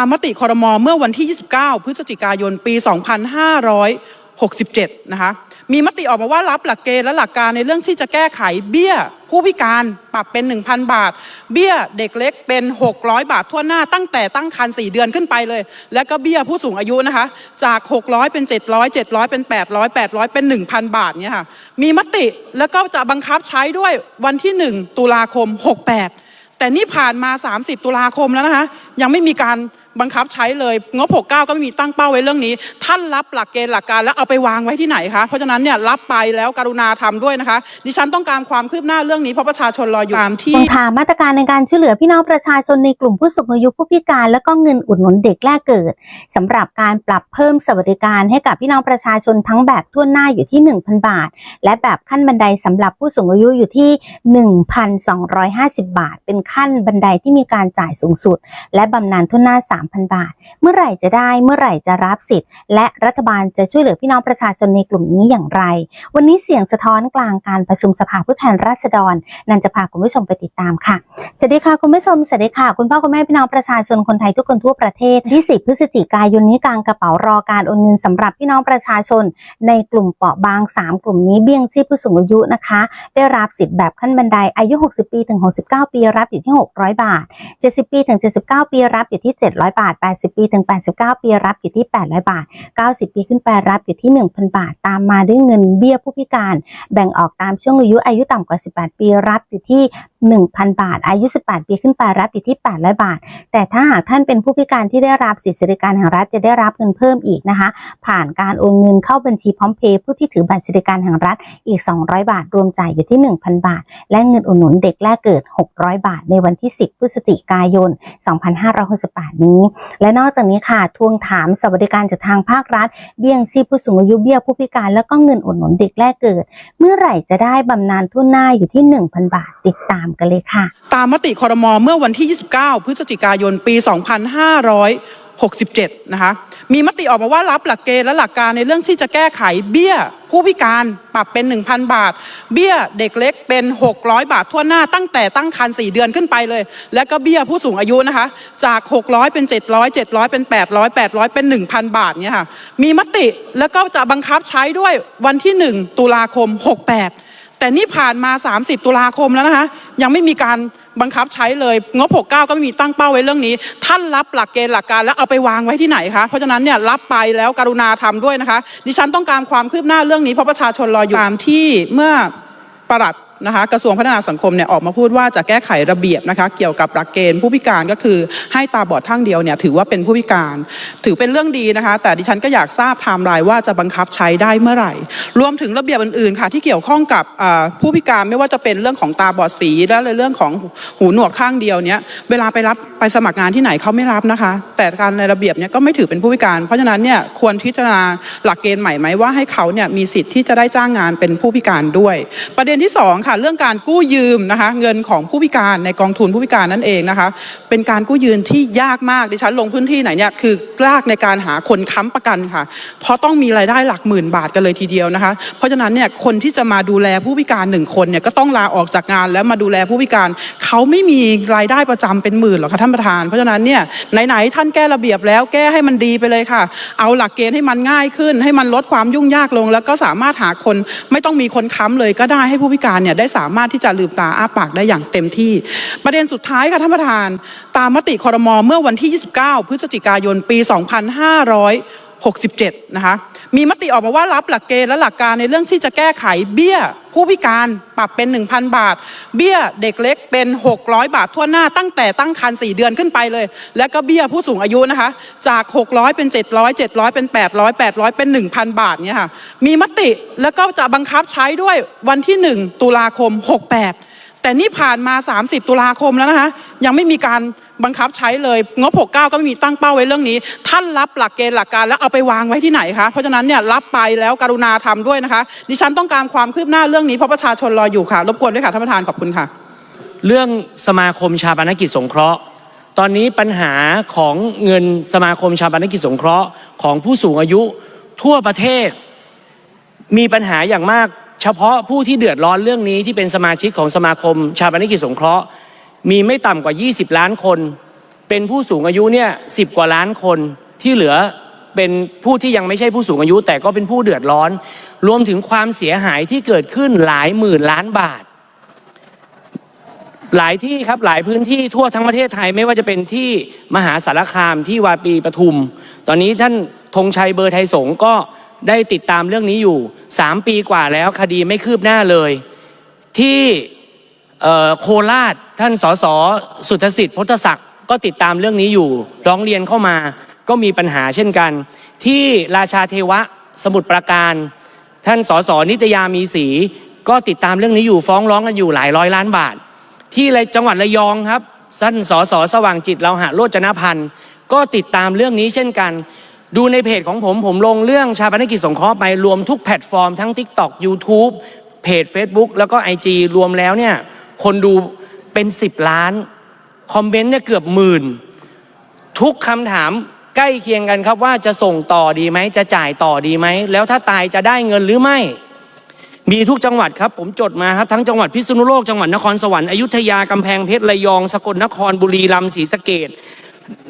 ามมติคอรมอเมื่อวันที่ 29 พฤศจิกายนปี 2567 นะคะ มีมติออกมาว่ารับหลักเกณฑ์และหลักการในเรื่องที่จะแก้ไขเบี้ยผู้พิการปรับเป็น 1,000 บาท เบี้ยเด็กเล็กเป็น 600 บาททั่วหน้าตั้งแต่ตั้งครรภ์4เดือนขึ้นไปเลย และก็เบี้ยผู้สูงอายุนะคะ จาก 600 เป็น 700 700 เป็น 800 800 เป็น 1,000 บาทเนี่ยค่ะ มีมติแล้วก็จะบังคับใช้ด้วยวันที่ 1 ตุลาคม 68แต่นี่ผ่านมา 30 ตุลาคมแล้วนะคะ ยังไม่มีการ บังคับใช้เลยงบ 69 ก็ไม่มีตั้งเป้าไว้เรื่องนี้ ท่านรับหลักเกณฑ์หลักการแล้วเอาไปวางไว้ที่ไหนคะ เพราะฉะนั้นเนี่ยรับไปแล้วกรุณาทำด้วยนะคะ ดิฉันต้องการความคืบหน้าเรื่องนี้เพราะประชาชนรออยู่ตามที่ทวงถามาตรการในการช่วยเหลือพี่น้องประชาชนในกลุ่มผู้สูงอายุผู้พิการและก็เงินอุดหนุนเด็กแรกเกิดสำหรับการปรับเพิ่มสวัสดิการให้กับพี่น้องประชาชนทั้งแบบทั่วหน้าอยู่ที่ 1,000 บาท และแบบขั้นบันไดสำหรับผู้สูงอายุอยู่ที่ 1,250 บาท เป็นขั้นบันไดที่มีการจ่ายสูงสุด และบำนาญทั่วหน้า3,000 บาท เมื่อไหร่จะได้เมื่อไหร่จะรับสิทธิ์ และรัฐบาลจะช่วยเหลือพี่น้องประชาชนในกลุ่มนี้อย่างไร วันนี้เสียงสะท้อนกลางการประชุมสภาผู้แทนราษฎร นันจะพาคุณผู้ชมไปติดตามค่ะสวัสดีค่ะคุณผู้ชมสวัสดีค่ะ คุณพ่อคุณแม่พี่น้องประชาชนคนไทยทุกคนทั่วประเทศที่10พฤศจิกายนนี้กลางกระเป๋ารอการโอนเงินสำหรับพี่น้องประชาชน ในกลุ่มเปราะบาง 3 กลุ่มนี้เบี้ยงชีพผู้สูงอายุนะคะ ได้รับสิทธิ์แบบขั้นบันไดอายุ 60 ปีถึง 69 ปีรับอยู่ที่ 600 บาท 70 ปีถึง 79 ปีรับอยู่ที่ 700บาท 80 ปีถึง 89 ปีรับอยู่ที่ 800 บาท 90 ปีขึ้นไปรับอยู่ที่ 1,000 บาท ตามมาด้วยเงินเบี้ยผู้พิการ แบ่งออกตามช่วงอายุอายุต่ำกว่า 18 ปีรับอยู่ที่1,000 บาท อายุ 18 ปีขึ้นไปรับอยู่ที่ 800 บาท แต่ถ้าหากท่านเป็นผู้พิการที่ได้รับสิทธิสวัสดิการแห่งรัฐจะได้รับเงินเพิ่มอีกนะคะ ผ่านการโอนเงินเข้าบัญชีพร้อมเพย์ผู้ที่ถือบัตรสวัสดิการแห่งรัฐอีก 200 บาท รวมจ่ายอยู่ที่ 1,000 บาท และเงินอุดหนุนเด็กแรกเกิด 600 บาท ในวันที่ 10 พฤศจิกายน 2568 นี้ และนอกจากนี้ค่ะทวงถามสวัสดิการจากทางภาครัฐ เบี้ยงชีพผู้สูงอายุเบี้ยผู้พิการแล้วก็เงินอุดหนุนเด็กแรกเกิด เมื่อไหร่จะได้บำนาญทุนหน้าอยู่ที่ 1,000 บาทติดตามกันเลยค่ะ ตามมติคอรมอเมื่อวันที่ 29 พฤศจิกายนปี 2567 นะคะ มีมติออกมาว่ารับหลักเกณฑ์และหลักการในเรื่องที่จะแก้ไขเบี้ยผู้พิการปรับเป็น 1,000 บาท เบี้ยเด็กเล็กเป็น 600 บาททั่วหน้าตั้งแต่ตั้งครรภ์4เดือนขึ้นไปเลย และก็เบี้ยผู้สูงอายุนะคะ จาก 600 เป็น 700 700 เป็น 800 800 เป็น 1,000 บาทเนี่ยค่ะ มีมติแล้วก็จะบังคับใช้ด้วยวันที่ 1 ตุลาคม 68 แต่นี่ผ่านมา 30 ตุลาคมแล้วนะคะ ยังไม่มีการบังคับใช้เลยงบ 69 ก็ไม่มีตั้งเป้าไว้เรื่องนี้ ท่านรับหลักเกณฑ์หลักการแล้วเอาไปวางไว้ที่ไหนคะ เพราะฉะนั้นเนี่ยรับไปแล้วกรุณาทำด้วยนะคะ ดิฉันต้องการความคืบหน้าเรื่องนี้เพราะประชาชนรออยู่ตามที่เมื่อประหลัด นะคะกระทรวงพัฒนาสังคมเนี่ยออกมาพูดว่าจะแก้ไขระเบียบนะคะเกี่ยวกับหลักเกณฑ์ผู้พิการก็คือให้ตาบอดข้างเดียวเนี่ยถือว่าเป็นผู้พิการ ถือเป็นเรื่องดีนะคะ แต่ดิฉันก็อยากทราบไทม์ไลน์ว่าจะบังคับใช้ได้เมื่อไหร่ รวมถึงระเบียบอื่นๆค่ะที่เกี่ยวข้องกับผู้พิการไม่ว่าจะเป็นเรื่องของตาบอดสีและเรื่องของหูหนวกข้างเดียวเนี่ยเวลาไปรับไปสมัครงานที่ไหนเขาไม่รับนะคะ แต่การในระเบียบเนี่ยก็ไม่ถือเป็นผู้พิการ เพราะฉะนั้นเนี่ยควรพิจารณาหลักเกณฑ์ใหม่ไหมว่าให้เขาเนี่ยมีสิทธิ์ที่จะได้จ้างงานเป็นผู้พิการด้วย ประเด็นที่สองค่ะเรื่องการกู้ยืมนะคะเงินของผู้พิการในกองทุนผู้พิการนั่นเองนะคะเป็นการกู้ยืมที่ยากมากดิฉันลงพื้นที่ไหนเนี่ยคือยากในการหาคนค้ำประกันค่ะ เพราะต้องมีรายได้หลักหมื่นบาทกันเลยทีเดียวนะคะ เพราะฉะนั้นเนี่ยคนที่จะมาดูแลผู้พิการหนึ่งคนเนี่ยก็ต้องลาออกจากงานแล้วมาดูแลผู้พิการเขาไม่มีรายได้ประจำเป็นหมื่นหรอกค่ะท่านประธาน เพราะฉะนั้นเนี่ยไหนๆท่านแก้ระเบียบแล้วแก้ให้มันดีไปเลยค่ะ เอาหลักเกณฑ์ให้มันง่ายขึ้น ให้มันลดความยุ่งยากลง แล้วก็สามารถหาคนไม่ต้องมีคนค้ำเลยก็ได้ให้ผู้พิการเนี่ยได้สามารถที่จะลืมตาอ้าปากได้อย่างเต็มที่ ประเด็นสุดท้ายค่ะท่านประธาน ตามมติคอรมอเมื่อวันที่ 29 พฤศจิกายนปี 2500 67 นะคะ มีมติออกมาว่ารับหลักเกณฑ์และหลักการในเรื่องที่จะแก้ไขเบี้ย ผู้พิการปรับเป็น 1,000 บาท เบี้ยเด็กเล็กเป็น 600 บาททั่วหน้าตั้งแต่ตั้งครรภ์4เดือนขึ้นไปเลย และก็เบี้ยผู้สูงอายุนะคะ จาก 600 เป็น 700 700 เป็น 800 800 เป็น 1,000 บาทเนี่ยค่ะ มีมติแล้วก็จะบังคับใช้ด้วยวันที่ 1 ตุลาคม 68 แต่นี่ผ่านมา 30 ตุลาคมแล้วนะคะ ยังไม่มีการ บังคับใช้เลยงบ 69 ก็ไม่มีตั้งเป้าไว้เรื่องนี้ ท่านรับหลักเกณฑ์หลักการแล้วเอาไปวางไว้ที่ไหนคะ เพราะฉะนั้นเนี่ยรับไปแล้วกรุณาทำด้วยนะคะ ดิฉันต้องการความคืบหน้าเรื่องนี้เพราะประชาชนรออยู่ค่ะ รบกวนด้วยค่ะท่านประธานขอบคุณค่ะ เรื่องสมาคมชาปนกิจสงเคราะห์ ตอนนี้ปัญหาของเงินสมาคมชาปนกิจสงเคราะห์ของผู้สูงอายุทั่วประเทศ มีปัญหาอย่างมาก เฉพาะผู้ที่เดือดร้อนเรื่องนี้ที่เป็นสมาชิกของสมาคมชาปนกิจสงเคราะห์ มีไม่ต่ำกว่า 20 ล้านคน เป็นผู้สูงอายุเนี่ยสิบกว่าล้านคนที่เหลือเป็นผู้ที่ยังไม่ใช่ผู้สูงอายุ แต่ก็เป็นผู้เดือดร้อน รวมถึงความเสียหายที่เกิดขึ้นหลายหมื่นล้านบาท หลายที่ครับหลายพื้นที่ทั่วทั้งประเทศไทยไม่ว่าจะเป็นที่มหาสารคามที่วาปีปทุม ตอนนี้ท่านธงชัยเบอร์ไทยสงก็ได้ติดตามเรื่องนี้อยู่ 3 ปีกว่าแล้วคดีไม่คืบหน้าเลย ที่โคราช ท่านสสสุทธสิทธิ์พุทธศักดิ์ก็ติดตามเรื่องนี้อยู่ร้องเรียนเข้ามาก็มีปัญหาเช่นกัน ที่ราชาเทวะสมุทรปราการ ท่านสสนิตยามีศรีก็ติดตามเรื่องนี้อยู่ฟ้องร้องกันอยู่หลายร้อยล้านบาท ที่จังหวัดระยองครับท่านสสสว่างจิตเราหะโรจนพันธ์ก็ติดตามเรื่องนี้เช่นกัน ดูในเพจของผมผมลงเรื่องชาปนกิจสงเคราะห์ไปรวมทุกแพลตฟอร์มทั้ง TikTok YouTube เพจ Facebook แล้วก็ IG รวมแล้วเนี่ยคนดู เป็น10ล้าน คอมเมนต์เนี่ยเกือบหมื่น ทุกคำถามใกล้เคียงกันครับว่าจะส่งต่อดีไหม จะจ่ายต่อดีไหม แล้วถ้าตายจะได้เงินหรือไม่ มีทุกจังหวัดครับ ผมจดมาครับทั้งจังหวัดพิษณุโลกจังหวัดนครสวรรค์อยุธยากำแพงเพชรระยอง สกลนครบุรีรัมย์ศรีสะเกด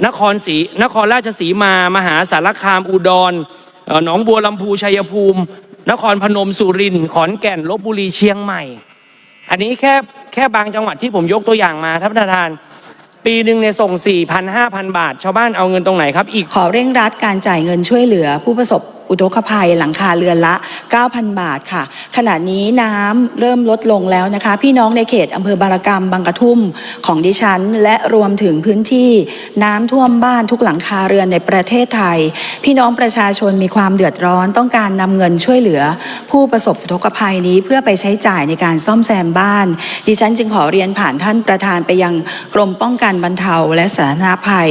นครศรีนครราชสีมา มหาสารคามอุดรหนองบัวลำพูชัยภูมิ นครพนมสุรินทร์ขอนแก่นลบบุรีเชียงใหม่ อันนี้แค่แค่บางจังหวัดที่ผมยกตัวอย่างมาท่านประธาน ปีหนึ่งในส่ง 4,000 5,000 บาท ชาวบ้านเอาเงินตรงไหนครับ อีกขอเร่งรัดการจ่ายเงินช่วยเหลือผู้ประสบ อุทกภัยหลังคาเรือนละ 9,000 บาทค่ะ ขณะนี้น้ำเริ่มลดลงแล้วนะคะ พี่น้องในเขตอำเภอบารกรรมบางกระทุ่มของดิฉัน และรวมถึงพื้นที่น้ำท่วมบ้านทุกหลังคาเรือนในประเทศไทย พี่น้องประชาชนมีความเดือดร้อนต้องการนำเงินช่วยเหลือ ผู้ประสบอุทกภัยนี้เพื่อไปใช้จ่ายในการซ่อมแซมบ้าน ดิฉันจึงขอเรียนผ่านท่านประธานไปยังกรมป้องกันบรรเทาและสาธารณภัย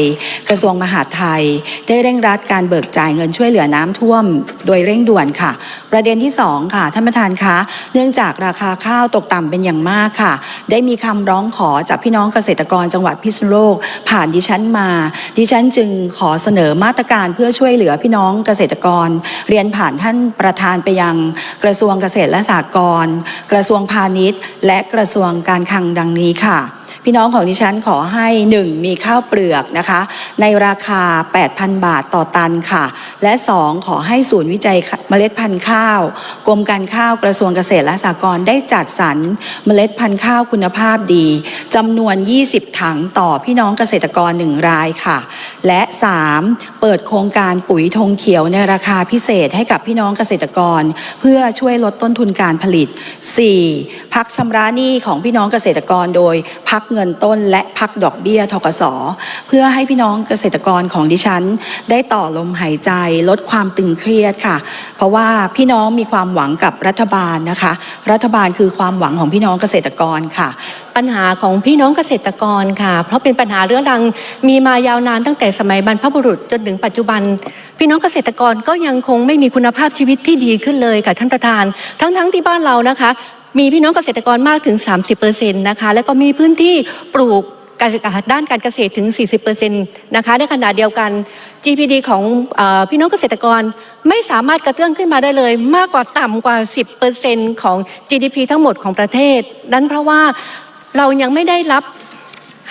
กระทรวงมหาดไทย ได้เร่งรัดการเบิกจ่ายเงินช่วยเหลือน้ำท่วมโดยเร่งด่วนค่ะ ประเด็นที่ 2 ค่ะท่านประธานคะเนื่องจากราคาข้าวตกต่ำเป็นอย่างมากค่ะ ได้มีคำร้องขอจากพี่น้องเกษตรกรจังหวัดพิษณุโลก ผ่านดิฉันมา ดิฉันจึงขอเสนอมาตรการเพื่อช่วยเหลือพี่น้องเกษตรกร เรียนผ่านท่านประธานไปยังกระทรวงเกษตรและสหกรณ์กระทรวงพาณิชย์ และกระทรวงการคลังดังนี้ค่ะ พี่น้องของดิฉันขอให้ 1. มีข้าวเปลือกนะคะ ในราคา 8,000 บาทต่อตันค่ะ และ 2. ขอให้ศูนย์วิจัยเมล็ดพันธุ์ข้าว กรมการข้าวกระทรวงเกษตรและสหกรณ์ได้จัดสรรเมล็ดพันธุ์ข้าวคุณภาพดีจำนวน 20 ถังต่อพี่น้องเกษตรกร 1 รายค่ะ และ 3. เปิดโครงการปุ๋ยธงเขียวในราคาพิเศษให้กับพี่น้องเกษตรกร เพื่อช่วยลดต้นทุนการผลิต 4. พักชำระหนี้ของพี่น้องเกษตรกรโดยพักเงินต้นและพักดอกเบี้ยทกสเพื่อให้พี่น้องเกษตรกรของดิฉัน ได้ต่อลมหายใจลดความตึงเครียดค่ะ เพราะว่าพี่น้องมีความหวังกับรัฐบาลนะคะ รัฐบาลคือความหวังของพี่น้องเกษตรกรค่ะ ปัญหาของพี่น้องเกษตรกรค่ะ เพราะเป็นปัญหาเรื้อรังมีมายาวนานตั้งแต่สมัยบรรพบุรุษจนถึงปัจจุบัน พี่น้องเกษตรกรก็ยังคงไม่มีคุณภาพชีวิตที่ดีขึ้นเลยค่ะท่านประธาน ทั้งๆที่บ้านเรานะคะ มีพี่น้องเกษตรกรมากถึง 30%นะคะแล้วก็มีพื้นที่ปลูกการด้านการเกษตรถึง 40%นะคะในขณะเดียวกัน GPD ของอพี่น้องเกษตรกรไม่สามารถกระเตื้องขึ้นมาได้เลย มากกว่าต่ำกว่า 10%ของ GDP ทั้งหมดของประเทศ นั้นเพราะว่าเรายังไม่ได้รับ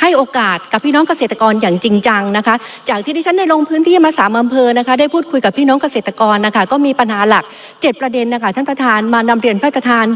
ให้โอกาสกับพี่น้องเกษตรกรอย่างจริงจังนะคะ จากที่ดิฉันได้ลงพื้นที่มาสามอำเภอนะคะ ได้พูดคุยกับพี่น้องเกษตรกรนะคะ ก็มีปัญหาหลัก 7 ประเด็นนะคะท่านประธานมานำเรียนพระประธาน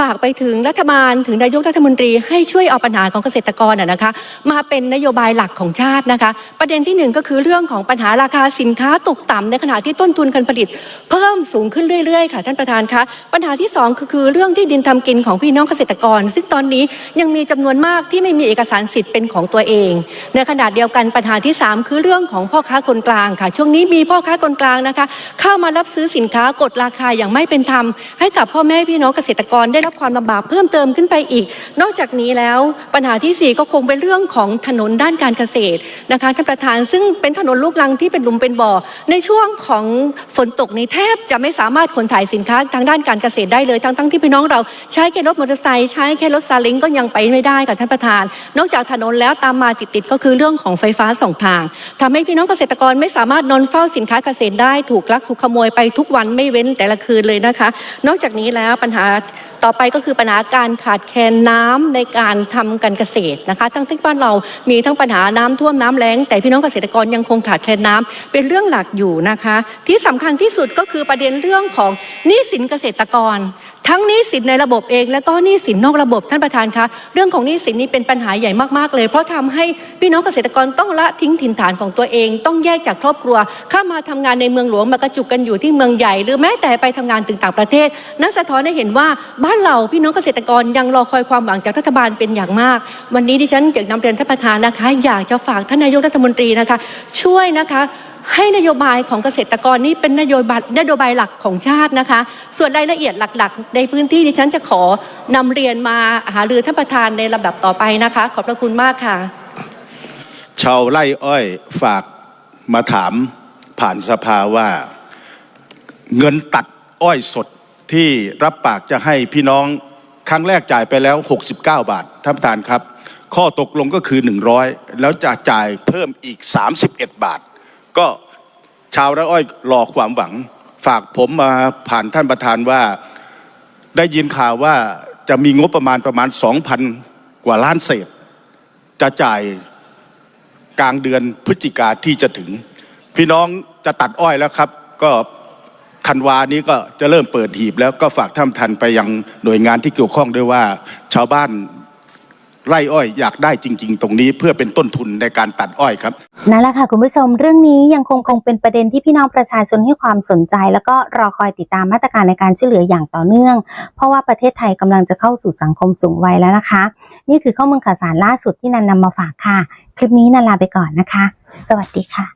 ฝากไปถึงรัฐบาลถึงนายกรัฐมนตรีให้ช่วยเอาปัญหาของเกษตรกรนะนะคะ มาเป็นนโยบายหลักของชาตินะคะ ประเด็นที่หนึ่งก็คือเรื่องของปัญหาราคาสินค้าตกต่ำในขณะที่ต้นทุนการผลิต เพิ่มสูงขึ้นเรื่อยๆ ค่ะท่านประธานคะปัญหาที่สองก็คือเรื่องที่ดินทำกินของพี่น้องเกษตรกร ซึ่งตอนนี้ยังมีจำนวนมากที่ไม่มีเอกสารสิทธิ์เป็นของตัวเอง ในขณะเดียวกันปัญหาที่ 3 คือเรื่องของพ่อค้าคนกลางค่ะ ช่วงนี้มีพ่อค้าคนกลางนะคะ เข้ามารับซื้อสินค้ากดราคาอย่างไม่เป็นธรรมให้กับพ่อแม่พี่น้องเกษตรกรได้รับความลำบากเพิ่มเติมขึ้นไปอีก นอกจากนี้แล้วปัญหาทีสี่ 4 ก็คงเป็นเรื่องของถนนด้านการเกษตรนะคะท่านประธานซึ่งเป็นถนนลูกลังที่เป็นหลุมเป็นบ่อ ในช่วงของฝนตกในแทบจะไม่สามารถขนถ่ายสินค้าทางด้านการเกษตรได้เลยทั้งทั้งที่พี่น้องเราใช้แค่รถมอเตอร์ไซค์ใช้แค่รถซาเล้งก็ยังไปไม่ได้ค่ะท่านประธาน นอกจากถนนแล้วตามมาติดๆก็คือเรื่องของไฟฟ้าสองทางทำให้พี่น้องเกษตรกรไม่สามารถนอนเฝ้าสินค้าเกษตรได้ถูกลักถูกขโมยไปทุกวันไม่เว้นแต่ละคืนเลยนะคะ นอกจากนี้แล้วปัญหา ต่อไปก็คือปัญหาการขาดแคลนน้ำในการทำการเกษตรนะคะ ทั้งที่บ้านเรามีทั้งปัญหาน้ำท่วมน้ำแล้ง แต่พี่น้องเกษตรกรยังคงขาดแคลนน้ำเป็นเรื่องหลักอยู่นะคะ ที่สำคัญที่สุดก็คือประเด็นเรื่องของหนี้สินเกษตรกร ทั้งหนี้สินในระบบเอง และก็หนี้สินนอกระบบท่านประธานคะเรื่องของหนี้สินนี้เป็นปัญหาใหญ่มากๆเลย เพราะทำให้พี่น้องเกษตรกรต้องละทิ้งถิ่นฐานของตัวเอง ต้องแยกจากครอบครัวเข้ามาทำงานในเมืองหลวงมากระจุกกันอยู่ที่เมืองใหญ่ หรือแม้แต่ไปทำงานถึงต่างประเทศ นั่นสะท้อนให้เห็นว่าบ้านเราพี่น้องเกษตรกรยังรอคอยความหวังจากรัฐบาลเป็นอย่างมาก วันนี้ดิฉันอยากนำเรียนท่านประธานนะคะ อยากจะฝากท่านนายกรัฐมนตรีนะคะ ช่วยนะคะให้นโยบายของเกษตรกรนี่เป็นนโยบายนโยบายหลักของชาตินะคะ ส่วนรายละเอียดหลักๆ ในพื้นที่ดิฉันจะขอนำเรียนมาหารือท่านประธานในลำดับต่อไปนะคะ ขอบพระคุณมากค่ะ ชาวไร่อ้อยฝากมาถามผ่านสภาว่า เงินตัดอ้อยสด ที่รับปากจะให้พี่น้องครั้งแรกจ่ายไปแล้ว 69 บาทท่านประธานครับ ข้อตกลงก็คือ 100 แล้วจะจ่ายเพิ่มอีก 31 บาท ก็ชาวไร่อ้อยรอความหวัง ฝากผมมาผ่านท่านประธานว่า ได้ยินข่าวว่าจะมีงบประมาณประมาณ 2,000 กว่าล้านเศษ จะจ่ายกลางเดือนพฤศจิกาที่จะถึง พี่น้องจะตัดอ้อยแล้วครับ ก็ ธันวานี้ก็จะเริ่มเปิดหีบแล้วก็ฝากท่านทันไปยังหน่วยงานที่เกี่ยวข้องด้วยว่า ชาวบ้านไร่อ้อยอยากได้จริง ๆ ตรงนี้เพื่อเป็นต้นทุนในการตัดอ้อยครับนั่นแหละค่ะคุณผู้ชมเรื่องนี้ยังคงคงเป็นประเด็นที่พี่น้องประชาชนให้ความสนใจ แล้วก็รอคอยติดตามมาตรการในการช่วยเหลืออย่างต่อเนื่อง เพราะว่าประเทศไทยกำลังจะเข้าสู่สังคมสูงวัยแล้วนะคะ นี่คือข้อมูลข่าวสารล่าสุดที่นันนำมาฝากค่ะ คลิปนี้นันลาไปก่อนนะคะ สวัสดีค่ะ